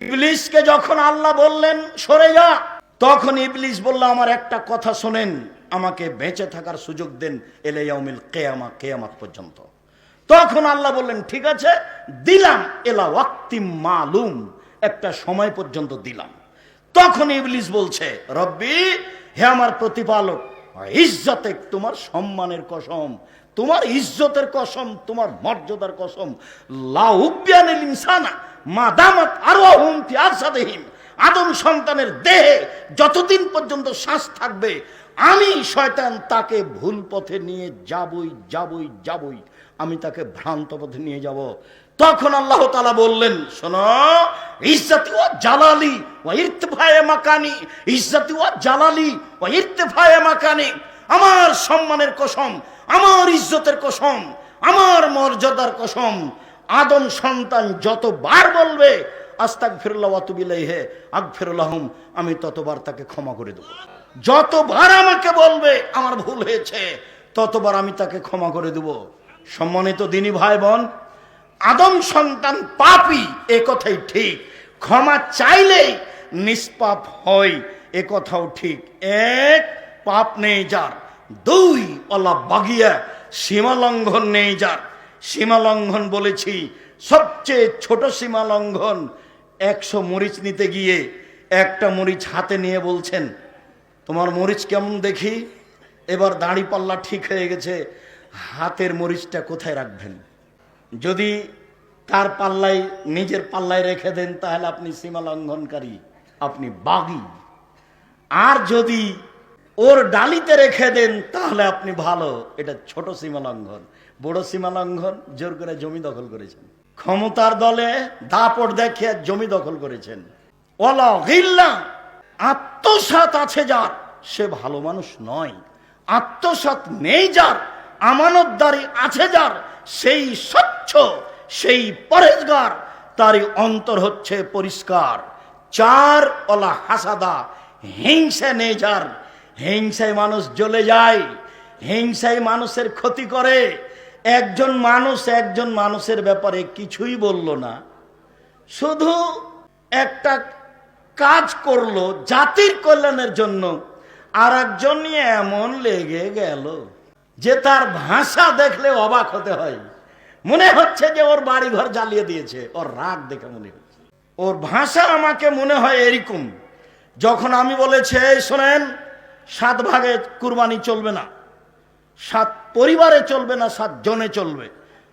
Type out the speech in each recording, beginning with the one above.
ইবলিসকে যখন আল্লাহ বললেন, সরে যা, তখন ইবলিস বলল, আমার একটা কথা শোনেন, আমাকে বেঁচে থাকার সুযোগ দেন এলে ইয়াউমিল কেয়ামা, কেয়ামাত পর্যন্ত। তখন আল্লাহ বললেন, ঠিক আছে, দিলাম, এলা ওয়াক্তি মালুম, একটা সময় পর্যন্ত দিলাম। তখন ইবলিস বলছে, রব্বি, হে আমার প্রতিপালক, ইজ্জতে তোমার সম্মানের কসম, তোমার ইজ্জতের কসম, তোমার মর্যাদার কসম লাউবিয়ানিল ইনসানা মা আরও হুম ফি আরসাদিহিম আদম সন্তানের দেহে যতদিন পর্যন্ত শ্বাস থাকবে, আমি শয়তান তাকে ভুল পথে নিয়ে যাবই যাবই যাবই, আমি তাকে ভ্রান্ত পথে নিয়ে যাব। তখন আল্লাহ তালা বললেন, শোনো, ইজ্জাতি ও জালালি ও ইর্তফায়ে মাকানি, ইজ্জাতি ও জালালি ও ইর্তফায়ে মাকানি, আমার সম্মানের কসম, আমার ইজ্জতের কসম, আমার মর্যাদার কসম আদম সন্তান যতবার বলবে আস্তাক ফিরুল্লাহ হে আগ ফিরুল্লাহম আমি ততবার তাকে ক্ষমা করে দেবো। যতবার আমাকে বলবে, আমার ভুল হয়েছে, ততবার আমি তাকে ক্ষমা করে দেব। সম্মানিত দিনী ভাই বোন আদম সন্তান পাপি এ কথাই ঠিক। ক্ষমা চাইলেই নিষ্পাপ হয় এ কথাও ঠিক। এক, পাপ নেই যার। দুই অলা বাগিয়া সীমা লঙ্ঘন নেই যার। সীমা লঙ্ঘন বলেছি। সবচেয়ে ছোট সীমা লঙ্ঘন একশো মরিচ নিতে গিয়ে একটা মরিচ হাতে নিয়ে বলছেন, তোমার মরিচ কেমন দেখি? এবার দাড়ি পাল্লা ঠিক হয়ে গেছে। হাতের মরিচটা কোথায় রাখবেন? যদি তার পাল্লায়, নিজের পাল্লায় রেখে দেন, তাহলে আপনি সীমা লঙ্ঘনকারী আপনি বাগি। আর যদি ওর ডালিতে রেখে দেন, তাহলে আপনি ভালো। এটা ছোট সীমা লঙ্ঘন বড় সীমা লঙ্ঘন, জোর করে জমি দখল করেছেন। ক্ষমতার দলে দাপট দেখে জমি দখল করেছেন। আত্মসাত আছে যার, সে ভালো মানুষ নয়। আত্মসাত নেই যার, আমানতদারি আছে যার, সেই স্বচ্ছ, সেই পরেজগার তারই অন্তর হচ্ছে পরিষ্কার। চার অলা হাসাদা, হিংসা নেই যার। হিংসায় মানুষ জ্বলে যায়, হিংসায় মানুষের ক্ষতি করে। একজন মানুষ একজন মানুষের ব্যাপারে কিছুই বলল না। শুধু একটা কাজ করল জাতির কল্যাণের জন্য। আর একজন এমন লেগে গেল যে তার ভাষা দেখলে অবাক হতে হয়। মনে হচ্ছে যে ওর বাড়ি ঘর জ্বালিয়ে দিয়েছে, ওর রাগ দেখে মনে হচ্ছে। ওর ভাষা আমাকে মনে হয় এরকম, যখন আমি বলেছি, "এই শোনেন, সাত ভাগে কুরবানি চলবে না, সাত পরিবারে চলবে না সাত জনে চলবে।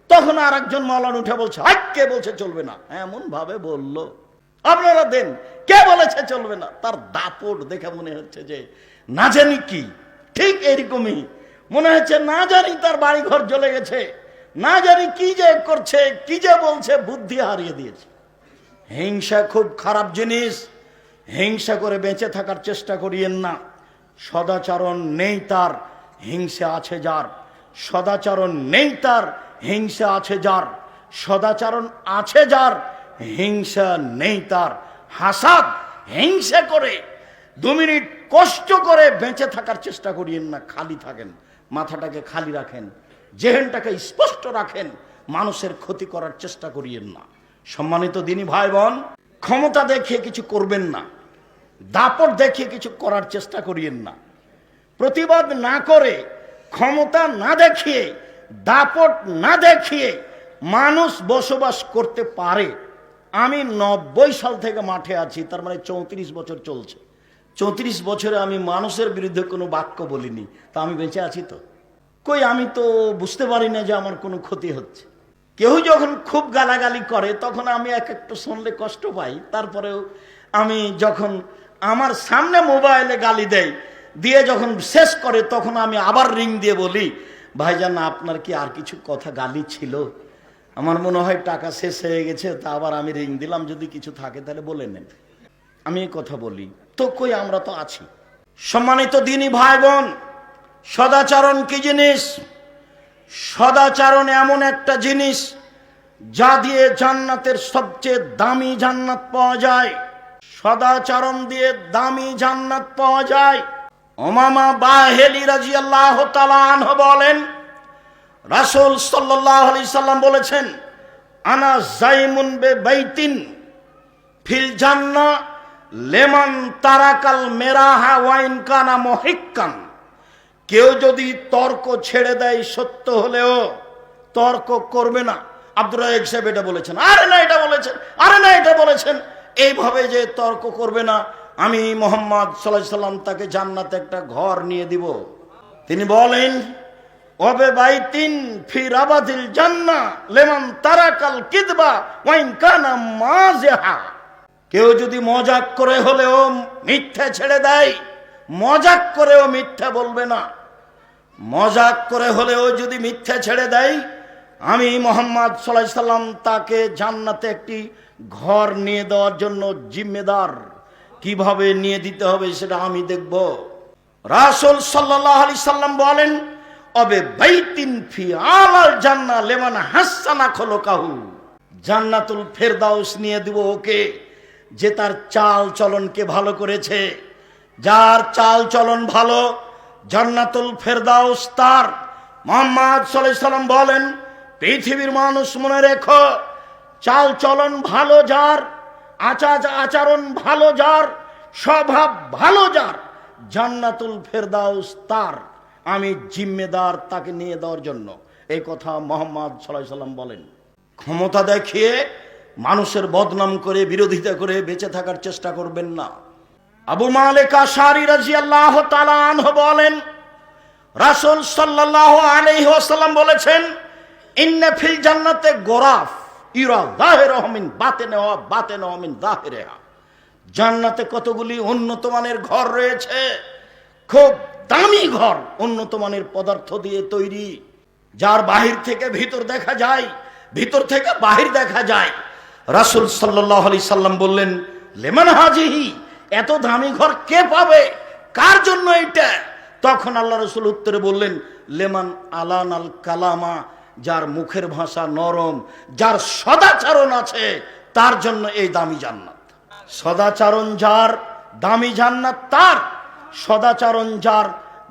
তখন আর একজন মলান উঠে বলছে "আই, কে বলছে চলবে না? এমন ভাবে বলল। আপনারা দেন কে বলেছে চলবে না? তার দাপট দেখে মনে হচ্ছে যে না জানি কি। ঠিক এরকমই মনে হচ্ছে না জানি তার বাড়ি ঘর জ্বলে গেছে। না জানি কি যে করছে কি যে বলছে বুদ্ধি হারিয়ে দিয়েছে। হিংসা খুব খারাপ জিনিস। হিংসা করে বেঁচে থাকার চেষ্টা করিয়েন না। সদাচরণ নেই তার হিংসা আছে যার। সদাচরণ নেই তার, হিংসা আছে যার। সদাচরণ আছে যার, হিংসা নেই তার। হাসাদ হিংসা করে, দু মিনিট কষ্ট করে বেঁচে থাকার চেষ্টা করিয়েন না, খালি থাকেন, মাথাটাকে খালি রাখেন, জেহেনটাকে স্পষ্ট রাখেন, মানুষের ক্ষতি করার চেষ্টা করিয়েন না। সম্মানিত দিনী ভাই বোন ক্ষমতা দেখিয়ে কিছু করবেন না, দাপট দেখিয়ে কিছু করার চেষ্টা করিয়েন না। প্রতিবাদ না করে ক্ষমতা না দেখিয়ে, দাপট না দেখিয়ে মানুষ বসবাস করতে পারে। আমি নব্বই সাল থেকে মাঠে আছি, তার মানে চৌত্রিশ বছর চলছে। চৌত্রিশ বছরে আমি মানুষের বিরুদ্ধে কোনো বাক্য বলিনি, তা আমি বেঁচে আছি তো? কই, আমি তো বুঝতে পারি না যে আমার কোনো ক্ষতি হচ্ছে। কেউ যখন খুব গালাগালি করে, তখন আমি এক একটু শুনলে কষ্ট পাই। তারপরেও আমি যখন আমার সামনে মোবাইলে গালি দেয় দিয়ে যখন শেষ করে, তখন আমি আবার রিং দিয়ে বলি, ভাইজান, আপনার কি আর কিছু কথা গালি ছিল? আমার মনে হয় টাকা শেষ হয়ে গেছে, তা আবার আমি রিং দিলাম, যদি কিছু থাকে তাহলে বলে নেন। আমি কথা বলি, তো কই আমরা তো আছি? সম্মানিত দিনী ভাই বোন সদাচরণ কি জিনিস? সদাচরণ এমন একটা জিনিস, যা দিয়ে জান্নাতের সবচেয়ে দামি জান্নাত পাওয়া যায়। সদাচরণ দিয়ে দামি জান্নাত পাওয়া যায়। ওমামা বাহেলি রাজিয়াল্লাহ তালাহ বলেন, রাসূল সাল্লাল্লাহু আলাইহি সাল্লাম বলেছেন, আনা জাইমুন বে বাইতিন ফিল জান্না লেমান তারাকাল মেরাহা ওয়াইন কানা মহিক্কান। কেউ যদি তর্ক ছেড়ে দেয় সত্য হলেও তর্ক করবে না। আব্দুর রাজাক সাহেব এটা বলেছেন। আরে না, এটা বলেছেন, আরে না, এটা বলেছেন। এইভাবে যে তর্ক করবে না আমি মোহাম্মদ সাল্লাহ সাল্লাম তাকে জান্নাতে একটা ঘর নিয়ে দিব। তিনি বলেন, ওবে বাইতিন ফি রাবাদিল জান্না, লেমন তারাকাল কিদবা, ওয়াইন কানা মাজেহা কেউ যদি মজাক করে হলেও মিথ্যা ছেড়ে দেয়, মজাক করেও মিথ্যা বলবে না। মজাক করে হলেও যদি মিথ্যা ছেড়ে দেয়, আমি মোহাম্মদ সাল্লাহ সাল্লাম তাকে জান্নাতে একটি ঘর নিয়ে দেওয়ার জন্য জিম্মেদার। কীভাবে নিয়ে দিতে হবে সেটা আমি দেখব। রাসুল সাল্লাহ আলি সাল্লাম বলেন, অবে বাইতিন ফি আলাল জান্না লেমান হাসানা খোলো কাহু জান্নাতুল ফেরদাউস নিয়ে দিব ওকে, যে তার চাল চলনকে ভালো করেছে। যার চাল চলন ভালো, জান্নাতুল ফেরদাউস তার। মোহাম্মদ সাল্লাহ সাল্লাম বলেন, পৃথিবীর মানুষ মনে রেখো, চাল চলন ভালো যার আচার আচরণ ভালো যার, স্বভাব ভালো যার, জান্নাতুল ফেরদাউস তার। আমি জিম্মেদার তাকে নিয়ে দেওয়ার জন্য। এই কথা মোহাম্মদ সাল্লাহ সাল্লাম বলেন। ক্ষমতা দেখিয়ে মানুষের বদনাম করে, বিরোধিতা করে বেঁচে থাকার চেষ্টা করবেন না। আবু মালিক আশারি রাজি আল্লাহ তালানহ বলেন, রাসুল সাল্লাহ ওয়াসাল্লাম বলেছেন, ইন্না ফিল জান্নাতে গোরাফ। বাতে নেওয়া জান্নাতে কতগুলি উন্নত মানের ঘর রয়েছে? খুব দামি ঘর, উন্নত মানের পদার্থ দিয়ে তৈরি, যার বাহির থেকে ভিতর দেখা যায়, ভিতর থেকে বাহির দেখা যায়। রাসুল সাল্লাহ আলি সাল্লাম বললেন, লেমন হাজিহি? এত দামি ঘর কে পাবে? কার জন্য এটা? তখন আল্লাহ রসুল উত্তরে বললেন, লেমান আলান আল কালামা যার মুখের ভাষা নরম, যার সদাচরণ আছে, তার জন্য এই দামি জান্নাত। সদাচরণ যার, দামি জান্নাত তার। সদাচরণ যার,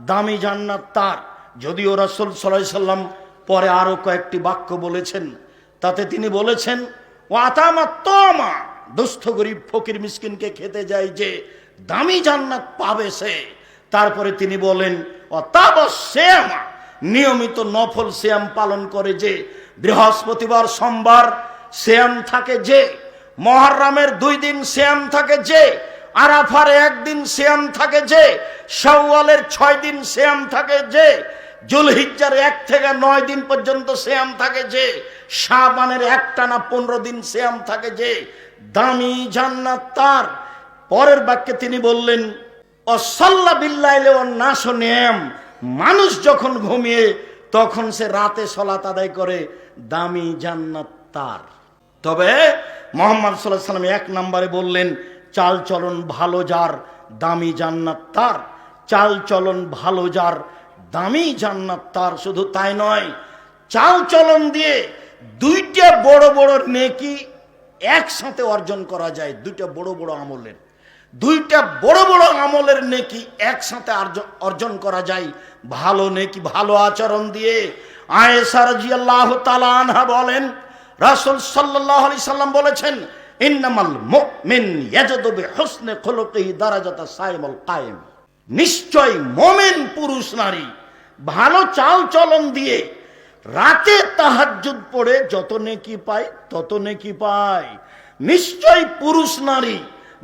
দামি জান্নাত তার। যদিও রসুল সাল্লাহ সাল্লাম পরে আরও কয়েকটি বাক্য বলেছেন, তাতে তিনি বলেছেন ও আতামা তমা দুস্থ গরিব ফকির মিসকিনকে খেতে যায় যে দামি জান্নাত পাবে সে। তারপরে তিনি বলেন ও তাব নিয়মিত নফল শ্যাম পালন করে যে বৃহস্পতিবার সোমবার শ্যাম থাকে যে, মহারামের দুই দিন শ্যাম থাকে যে, আরাফার একদিন শ্যাম থাকে যে, শাওয়ালের ছয় দিন শ্যাম থাকে যে, জুলহিজ্জার এক থেকে নয় দিন পর্যন্ত শ্যাম থাকে যে, শাবানের একটানা পনেরো দিন শ্যাম থাকে যে, দামি জান্নাত তার। পরের বাক্যে তিনি বললেন, অসল্লা বিল্লাইলে ও নাশ নেম মানুষ যখন ঘুমিয়ে, তখন সে রাতে সলাত আদায় করে দামি জান্নাত তার। তবে মোহাম্মদ সাল্লাহ সাল্লাম এক নম্বরে বললেন, চাল চলন ভালো যার, দামি জান্নাত তার। চাল চলন ভালো যার, দামি জান্নাত তার। শুধু তাই নয়, চাল চলন দিয়ে দুইটা বড় বড় নেকি একসাথে অর্জন করা যায়, দুইটা বড় বড় আমলের। দুইটা বড় বড় আমলের নেকি একসাথে অর্জন করা যায়। ভালো নেকি, ভালো আচরণ দিয়ে আয়েশা রাজিয়াল্লাহ তাআলা আনহা বলেন, রাসূল সাল্লাল্লাহু আলাইহি সাল্লাম বলেছেন, ইন্নামাল মুমিন ইয়াজদু বিহুসনি খুলুকিহি দারাজাতা সাইমুল কায়েম। নিশ্চয় মোমেন পুরুষ নারী ভালো চাল চলন দিয়ে রাতে তাহাজ্জুদ পড়ে যত নেকি পায় তত নেকি পায়। নিশ্চয় পুরুষ নারী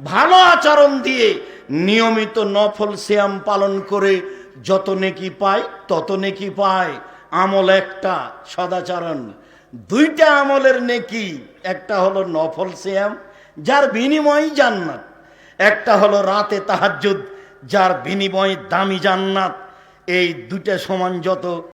ভালো আচরণ দিয়ে নিয়মিত নফল শ্যাম পালন করে যত নেকি পায়, তত নেকি পায়। আমল একটা, সদাচরণ। দুইটা আমলের নেকি, একটা হলো নফল শ্যাম যার বিনিময় জান্নাত। একটা হলো রাতে তাহাজ্জুদ, যার বিনিময়ে দামি জান্নাত। এই দুইটা সমান যত